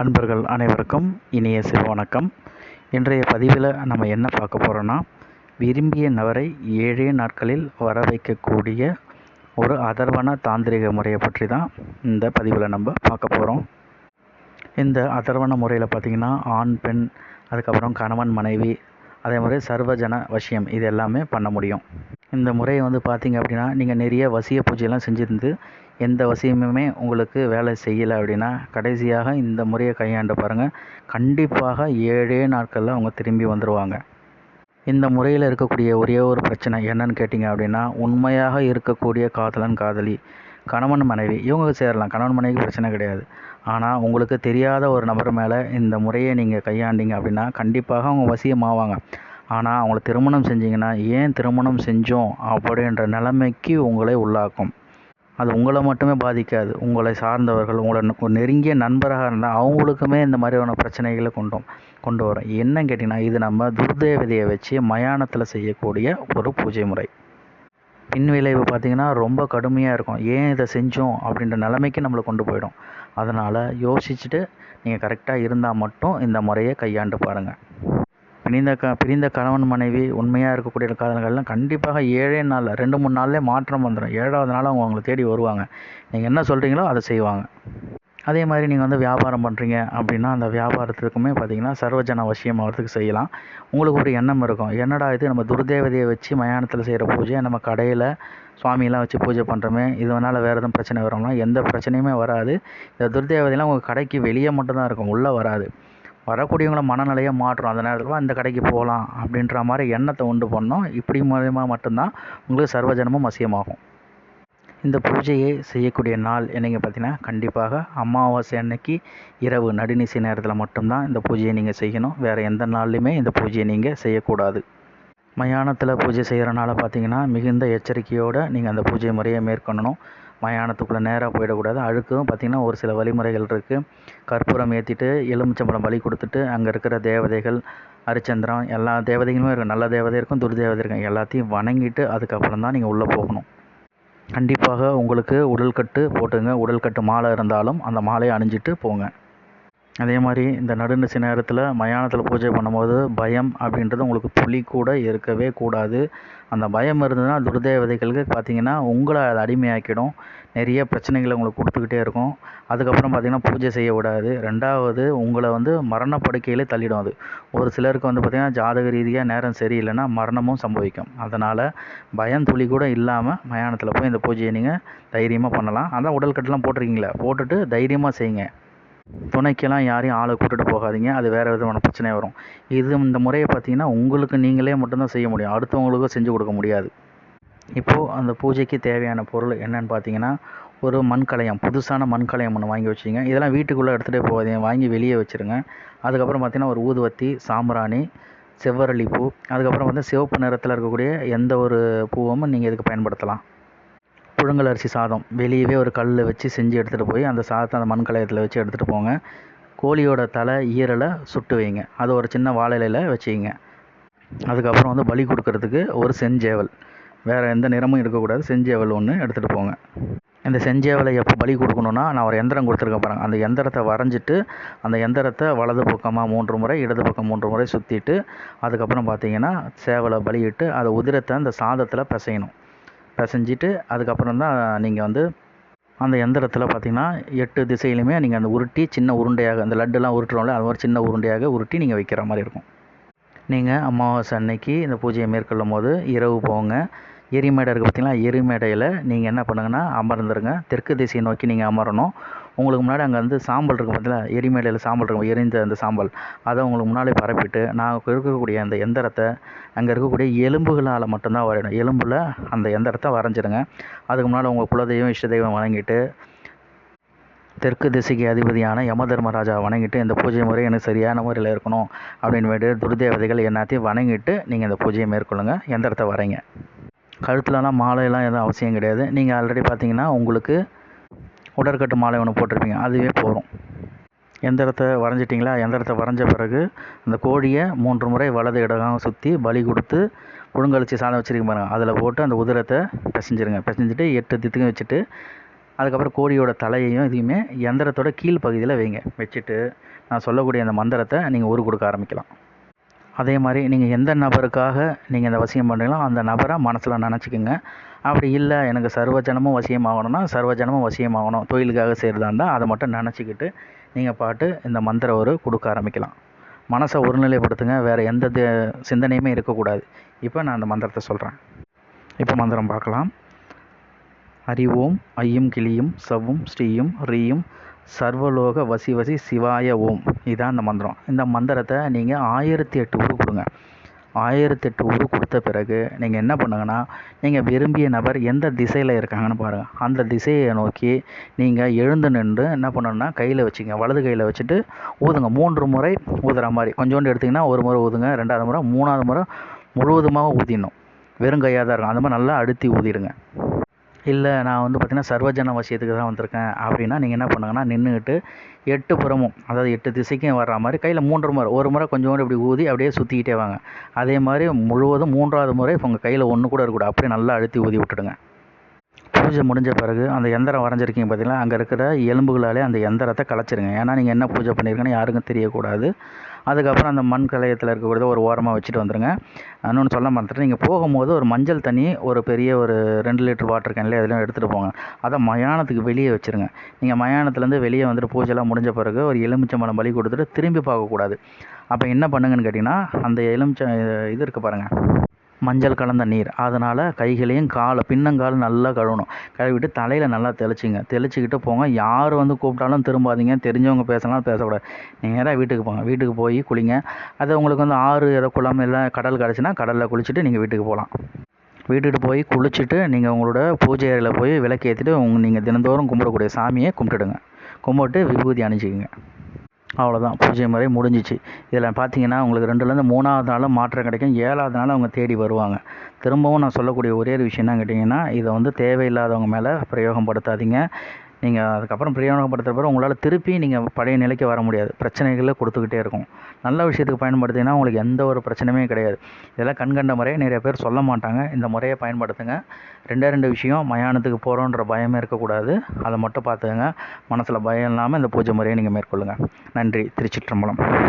அன்பர்கள் அனைவருக்கும் இனிய சிறு வணக்கம். இன்றைய பதிவில் நம்ம என்ன பார்க்க போகிறோன்னா விரும்பிய நபரை ஏழே நாட்களில் வர வைக்கக்கூடிய ஒரு அதர்வன தாந்திரிக முறையை பற்றி தான் இந்த பதிவில் நம்ம பார்க்க போகிறோம் இந்த அதர்வன முறையில் பார்த்திங்கன்னா ஆண் பெண் அதுக்கப்புறம் கணவன் மனைவி அதே மாதிரி சர்வஜன வசியம் இது எல்லாமே பண்ண முடியும். இந்த முறையை வந்து பார்த்திங்க அப்படின்னா நீங்கள் நிறைய வசிய பூஜையெல்லாம் செஞ்சுருந்து எந்த வசியமுமே உங்களுக்கு வேலை செய்யலை அப்படின்னா கடைசியாக இந்த முறையை கையாண்டு பாருங்கள் கண்டிப்பாக ஏழே நாட்களில் அவங்க திரும்பி வந்துடுவாங்க இந்த முறையில் இருக்கக்கூடிய ஒரே ஒரு பிரச்சனை என்னன்னு கேட்டிங்க அப்படின்னா உண்மையாக இருக்கக்கூடிய காதலன் காதலி கணவன் மனைவி இவங்க சேரலாம். கணவன் மனைவிக்கு பிரச்சனை கிடையாது. ஆனால் உங்களுக்கு தெரியாத ஒரு நபர் மேலே இந்த முறையை நீங்கள் கையாண்டிங்க அப்படின்னா கண்டிப்பாக அவங்க வசியமாவாங்க. ஆனால் அவங்கள திருமணம் செஞ்சிங்கன்னா ஏன் திருமணம் செஞ்சோம் அப்படின்ற நிலைமைக்கு உங்களை உள்ளாக்கும். அது உங்களை மட்டுமே பாதிக்காது. உங்களை சார்ந்தவர்கள் உங்களை நெருங்கிய நண்பராக இருந்தால் அவங்களுக்குமே இந்த மாதிரியான பிரச்சனைகளை கொண்டு கொண்டு வரும். என்னன்னு கேட்டிங்கன்னா இது நம்ம துர்தேவதையை வச்சு மயானத்தில் செய்யக்கூடிய ஒரு பூஜை முறை. பின் விளைவு பார்த்திங்கன்னா ரொம்ப கடுமையாக இருக்கும். ஏன் இதை செஞ்சோம் அப்படின்ற நிலைமைக்கு நம்மளை கொண்டு போயிடும். அதனால் யோசிச்சுட்டு நீங்கள் கரெக்டாக இருந்தால் மட்டும் இந்த முறையை கையாண்டு பாருங்கள் பிரிந்த க பிரிந்த கணவன் மனைவி உண்மையாக இருக்கக்கூடிய காதல்கள்லாம் கண்டிப்பாக ஏழே நாளில் ரெண்டு மூணு நாள்லேயே மாற்றம் வந்துடும் ஏழாவது நாள் அவங்க உங்களை தேடி வருவாங்க. நீங்கள் என்ன சொல்கிறீங்களோ அதை செய்வாங்க. அதே மாதிரி நீங்கள் வந்து வியாபாரம் பண்ணுறீங்க அப்படின்னா அந்த வியாபாரத்துக்குமே பார்த்தீங்கன்னா சர்வஜன அவசியம் ஆகிறதுக்கு செய்யலாம். உங்களுக்கு ஒரு எண்ணம் இருக்கும். என்னடா இது நம்ம துர்தேவதையை வச்சு மயானத்தில் செய்கிற பூஜை நம்ம கடையில் சுவாமியெல்லாம் வச்சு பூஜை பண்ணுறோமே இதனால் வேறு எதுவும் பிரச்சனை வரும்னா எந்த பிரச்சனையுமே வராது. இந்த துர்தேவதையெல்லாம் உங்கள் கடைக்கு வெளியே மட்டும்தான் இருக்கும். உள்ளே வராது. வரக்கூடியவங்கள மனநிலையை மாற்றும் அந்த நேரத்தில் அந்த கடைக்கு போகலாம் அப்படின்ற மாதிரி எண்ணத்தை உண்டு பண்ணோம். இப்படி மூலயமா மட்டும்தான் உங்களுக்கு சர்வஜனமும் வசியமாகும் இந்த பூஜையை செய்யக்கூடிய நாள் என்னங்க பார்த்தீங்கன்னா கண்டிப்பாக அமாவாசை அன்னைக்கு இரவு நடுநிசி நேரத்தில் மட்டும்தான் இந்த பூஜையை நீங்கள் செய்யணும். வேறு எந்த நாள்லையுமே இந்த பூஜையை நீங்கள் செய்யக்கூடாது. மயானத்தில் பூஜை செய்கிறனால பார்த்தீங்கன்னா மிகுந்த எச்சரிக்கையோடு நீங்கள் அந்த பூஜை முறையை மேற்கொள்ளணும். மயானத்துக்குள்ளே நேராக போயிடக்கூடாது. அழுக்கும். பார்த்திங்கன்னா ஒரு சில வழிமுறைகள் இருக்குது கற்பூரம் ஏற்றிட்டு எலுமிச்சம்பழம் பலி கொடுத்துட்டு அங்கே இருக்கிற தேவதைகள் அரிச்சந்திரம் எல்லா தேவதைகளுமே இருக்கும். நல்ல தேவதை இருக்கும் துர்தேவதை இருக்கும். எல்லாத்தையும் வணங்கிட்டு அதுக்கப்புறம் தான் நீங்கள் உள்ளே போகணும். கண்டிப்பாக உங்களுக்கு உடல்கட்டு போட்டுங்க. உடல்கட்டு மாலை இருந்தாலும் அந்த மாலையை அணிஞ்சிட்டு போங்க. அதே மாதிரி இந்த நடுநிசி நேரத்தில் மயானத்தில் பூஜை பண்ணும்போது பயம் அப்படின்றது உங்களுக்கு துளி கூட இருக்கவே கூடாது. அந்த பயம் இருந்ததுன்னா துர்தேவதைகளுக்கு பார்த்தீங்கன்னா உங்களை அது அடிமையாக்கிடும். நிறைய பிரச்சனைகளை உங்களுக்கு கொடுத்துக்கிட்டே இருக்கும். அதுக்கப்புறம் பார்த்தீங்கன்னா பூஜை செய்ய விடாது. ரெண்டாவது உங்களை வந்து மரணப்படுக்கையிலே தள்ளிடும் அது. ஒரு சிலருக்கு வந்து பார்த்திங்கன்னா ஜாதக ரீதியாக நேரம் சரியில்லைன்னா மரணமும் சம்பவிக்கும். அதனால் பயம் துளி கூட இல்லாமல் மயானத்தில் போய் இந்த பூஜையை நீங்கள் தைரியமாக பண்ணலாம். அதான் உடல்கட்டுலாம் போட்டிருக்கீங்களே போட்டுட்டு தைரியமாக செய்யுங்க. துணைக்கெல்லாம் யாரையும் ஆளை கூட்டிகிட்டு போகாதீங்க. அது வேறு விதமான பிரச்சனை வரும். இது இந்த முறையை பார்த்தீங்கன்னா உங்களுக்கு நீங்களே மட்டும்தான் செய்ய முடியும். அடுத்தவங்களுக்கும் செஞ்சு கொடுக்க முடியாது. இப்போது அந்த பூஜைக்கு தேவையான பொருள் என்னன்னு பார்த்தீங்கன்னா ஒரு மண்கலையம் புதுசான மண்கலையம் ஒன்று வாங்கி வச்சுங்க இதெல்லாம் வீட்டுக்குள்ளே எடுத்துகிட்டே போகாதீங்க. வாங்கி வெளியே வச்சுருங்க. அதுக்கப்புறம் பார்த்திங்கன்னா ஒரு ஊதுவத்தி சாம்பிராணி செவ்வரளி பூ. அதுக்கப்புறம் வந்து சிவப்பு நிறத்தில் இருக்கக்கூடிய எந்த ஒரு பூவும் நீங்கள் இதுக்கு பயன்படுத்தலாம். புழுங்கல் அரிசி சாதம். வெளியவே ஒரு கல்லில் வச்சு செஞ்சு எடுத்துகிட்டு போய் அந்த சாதத்தை அந்த மண் கலையத்தில் வச்சு எடுத்துகிட்டு போங்க. கோழியோட தலை ஈரலை சுட்டு வைங்க. அது ஒரு சின்ன வாழை இலையில வச்சுக்கிங்க அதுக்கப்புறம் வந்து பலி கொடுக்கறதுக்கு ஒரு செஞ்சேவல். வேறு எந்த நிறமும் இருக்கக்கூடாது செஞ்சேவல் ஒன்று எடுத்துகிட்டு போங்க. இந்த செஞ்சேவலை எப்போ பலி கொடுக்கணுன்னா நான் ஒரு எந்திரம் கொடுத்துருக்கேன் பாருங்க. அந்த எந்திரத்தை வரைஞ்சிட்டு அந்த எந்திரத்தை வலது பக்கமாக மூன்று முறை இடது பக்கம் மூன்று முறை சுற்றிட்டு அதுக்கப்புறம் பார்த்தீங்கன்னா சேவலை பலியிட்டு அதை உதிரத்தை அந்த சாதத்தில் பிசையணும். பிசைஞ்சிட்டு அதுக்கப்புறம் தான் நீங்கள் வந்து அந்த எந்திரத்தில் பார்த்தீங்கன்னா எட்டு திசையிலுமே நீங்கள் அந்த உருட்டி சின்ன உருண்டையாக அந்த லட்டுலாம் உருட்டுறோம்ல அது மாதிரி சின்ன உருண்டையாக உருட்டி நீங்கள் வைக்கிற மாதிரி இருக்கும். நீங்கள் அமாவாசை அன்னைக்கு இந்த பூஜையை மேற்கொள்ளும் போது இரவு போங்க. எரிமேடை இருக்குது பார்த்தீங்களா எரிமேடையில் நீங்கள் என்ன பண்ணுங்கன்னா அமர்ந்துருங்க. தெற்கு திசையை நோக்கி நீங்கள் அமரணும். உங்களுக்கு முன்னாடி அங்கே வந்து சாம்பல் இருக்கும் பார்த்தீங்களா எரிமேலையில் சாம்பல் இருக்கும் எரிந்த அந்த சாம்பல். அதை உங்களுக்கு முன்னாலே பரப்பிட்டு நான் இருக்கக்கூடிய அந்த எந்திரத்தை அங்கே இருக்கக்கூடிய எலும்புகளால் மட்டும்தான் வரையணும். எலும்பில் அந்த எந்திரத்தை வரைஞ்சிருங்க அதுக்கு முன்னால் உங்கள் குலதெய்வம் இஷ்டதெய்வம் வணங்கிட்டு தெற்கு திசைக்கு அதிபதியான யம தர்மராஜா வணங்கிட்டு இந்த பூஜை முறை எனக்கு சரியான முறையில் இருக்கணும் அப்படின்னு வேண்டிய துர்தேவதைகள் எல்லாத்தையும் வணங்கிட்டு நீங்கள் இந்த பூஜையை மேற்கொள்ளுங்க. எந்திரத்தை வரைங்க. கழுத்துலலாம் மாலையெல்லாம் எதுவும் அவசியம் கிடையாது. நீங்கள் ஆல்ரெடி பார்த்தீங்கன்னா உங்களுக்கு உடற்கட்டு மாலை ஒன்று போட்டிருப்பீங்க அதுவே போதும். எந்திரத்தை வரைஞ்சிட்டிங்களா? எந்திரத்தை வரைஞ்ச பிறகு அந்த கோழியை மூன்று முறை வலது இடகம் சுற்றி பலி கொடுத்து புழுங்கலிச்சு சாதம் வச்சுருக்க பாருங்க அதில் போட்டு அந்த உதிரத்தை பிசைஞ்சிருங்க. பிசைஞ்சிட்டு எட்டு தித்துக்கும் வச்சுட்டு அதுக்கப்புறம் கோழியோட தலையையும் இதையுமே எந்திரத்தோட கீழ் பகுதியில் வைங்க. வச்சுட்டு நான் சொல்லக்கூடிய அந்த மந்திரத்தை நீங்கள் உரு கொடுக்க ஆரம்பிக்கலாம். அதே மாதிரி நீங்கள் எந்த நபருக்காக நீங்கள் இந்த வசியம் பண்ணுறீங்களோ அந்த நபரை மனசில் நினச்சிக்கோங்க. அப்படி இல்லை எனக்கு சர்வஜனமும் வசியமாகணும்னா சர்வஜனமும் வசியமாகணும். தொழிலுக்காக செய்கிறதா இருந்தால் அதை மட்டும் நினச்சிக்கிட்டு நீங்கள் பாட்டு இந்த மந்திர ஒரு கொடுக்க ஆரம்பிக்கலாம். மனசை ஒருநிலைப்படுத்துங்க வேறு எந்த சிந்தனையுமே இருக்கக்கூடாது. இப்போ நான் அந்த மந்திரத்தை சொல்கிறேன் இப்போ மந்திரம் பார்க்கலாம். அறிவோம் ஐயும் கிளியும் சவ்வும் ஸ்ரீயும் ரீயும் சர்வலோக வசி வசி சிவாய ஓம். இதான் அந்த மந்திரம். இந்த மந்திரத்தை நீங்கள் ஆயிரத்தி எட்டு ஊர் கொடுங்க. ஆயிரத்தி எட்டு உரு கொடுத்த பிறகு நீங்கள் என்ன பண்ணுங்கன்னா நீங்கள் விரும்பிய நபர் எந்த திசையில் இருக்காங்கன்னு பாருங்கள் அந்த திசையை நோக்கி நீங்கள் எழுந்து நின்று என்ன பண்ணணும்னா கையில் வச்சுங்க. வலது கையில் வச்சுட்டு ஊதுங்க. மூன்று முறை ஊதுற மாதிரி. கொஞ்சோண்டு எடுத்திங்கன்னா ஒரு முறை ஊதுங்க. ரெண்டாவது முறை மூணாவது முறை முழுவதுமாக ஊதிடணும். வெறும் கையாக தான் இருக்கும். அந்த மாதிரி நல்லா அழுத்தி ஊதிடுங்க. இல்லை நான் வந்து பார்த்திங்கன்னா சர்வஜன வசியத்துக்கு தான் வந்திருக்கேன். அப்படின்னா நீங்கள் என்ன பண்ணுங்கன்னா நின்றுக்கிட்டு எட்டு புறமும் அதாவது எட்டு திசைக்கும் வர்ற மாதிரி கையில் மூன்று முறை ஒரு முறை கொஞ்சோண்டு இப்படி ஊதி அப்படியே சுற்றிக்கிட்டே வாங்க. அதே மாதிரி முழுவதும் மூன்றாவது முறை இப்போ உங்கள் கையில் ஒன்று கூட இருக்கக்கூடாது. அப்படியே நல்லா அழுத்தி ஊதி விட்டுடுங்க. பூஜை முடிஞ்ச பிறகு அந்த எந்திரம் வரைஞ்சிருக்கீங்க பார்த்தீங்களா அங்கே இருக்கிற எலும்புகளாலே அந்த எந்திரத்தை கலைச்சிருங்க. ஏன்னா நீங்கள் என்ன பூஜை பண்ணியிருக்கேன்னு யாருக்கும் தெரியக்கூடாது. அதுக்கப்புறம் அந்த மண் கலையத்தில் இருக்கக்கூடியத ஒரு ஓரமாக வச்சுட்டு வந்துடுங்க இன்னொன்று சொல்ல மறந்துட்டு நீங்கள் போகும்போது ஒரு மஞ்சள் தண்ணி ஒரு பெரிய ஒரு ரெண்டு லிட்டர் வாட்டர் கேன்ல அதெல்லாம் எடுத்துகிட்டு போங்க. அதை மயானத்துக்கு வெளியே வச்சுருங்க. நீங்கள் மயானத்துலேருந்து வெளியே வந்துட்டு பூஜைலாம் முடிஞ்ச பிறகு ஒரு எலுமிச்சம்பழம் பலி கொடுத்துட்டு திரும்பி பார்க்கக்கூடாது. அப்போ என்ன பண்ணுங்கன்னு கேட்டிங்கன்னா அந்த எலுமிச்சம் இது இருக்குது பாருங்கள் மஞ்சள் கலந்த நீர். அதனால் கைகளையும் காலை பின்னங்கால் நல்லா கழுவணும். கழுவிட்டு தலையில் நல்லா தெளிச்சிங்க. தெளிச்சிக்கிட்டு போங்க. யார் வந்து கூப்பிட்டாலும் திரும்பாதீங்க. தெரிஞ்சவங்க பேசினாலும் பேசக்கூடாது. நேராக வீட்டுக்கு போங்க. வீட்டுக்கு போய் குளிங்க. அது உங்களுக்கு வந்து ஆறு ஏதோ குளம் இல்லை கடல் கிடச்சின்னா கடலில் குளிச்சுட்டு நீங்கள் வீட்டுக்கு போகலாம். வீட்டுக்கு போய் குளிச்சுட்டு நீங்கள் உங்களோட பூஜை அறையில் போய் விளக்கேற்றிட்டு உங்க நீங்கள் தினந்தோறும் கும்பிடக்கூடிய சாமியை கும்பிட்டுடுங்க. கும்பிட்டு விபூதி அணிஞ்சிக்கங்க. அவ்வளோதான் பூஜை முறை முடிஞ்சிச்சு. இதில் பார்த்தீங்கன்னா உங்களுக்கு ரெண்டுலேருந்து மூணாவது நாளும் மாற்றம் கிடைக்கும். ஏழாவது நாள் அவங்க தேடி வருவாங்க. திரும்பவும் நான் சொல்லக்கூடிய ஒரே ஒரு விஷயம் என்ன கேட்டிங்கன்னா இதை வந்து தேவையில்லாதவங்க மேலே பிரயோகப்படுத்தாதீங்க. நீங்கள் அதுக்கப்புறம் பிரயோகப்படுத்துகிற பிறகு உங்களால் திருப்பி நீங்கள் பழைய நிலைக்கு வர முடியாது. பிரச்சனைகளை கொடுத்துக்கிட்டே இருக்கும். நல்ல விஷயத்துக்கு பயன்படுத்திங்கன்னா உங்களுக்கு எந்த ஒரு பிரச்சனையுமே கிடையாது. இதெல்லாம் கண்கண்ட முறையை நிறைய பேர் சொல்ல மாட்டாங்க. இந்த முறையை பயன்படுத்துங்க. ரெண்டே ரெண்டு விஷயம் மயானத்துக்கு போகிறோன்ற பயமே இருக்கக்கூடாது. அதை மட்டும் பார்த்துக்கங்க. மனசில் பயம் இல்லாமல் இந்த பூஜை முறையை நீங்கள் மேற்கொள்ளுங்கள் நன்றி. திருச்சிற்றம்பலம்.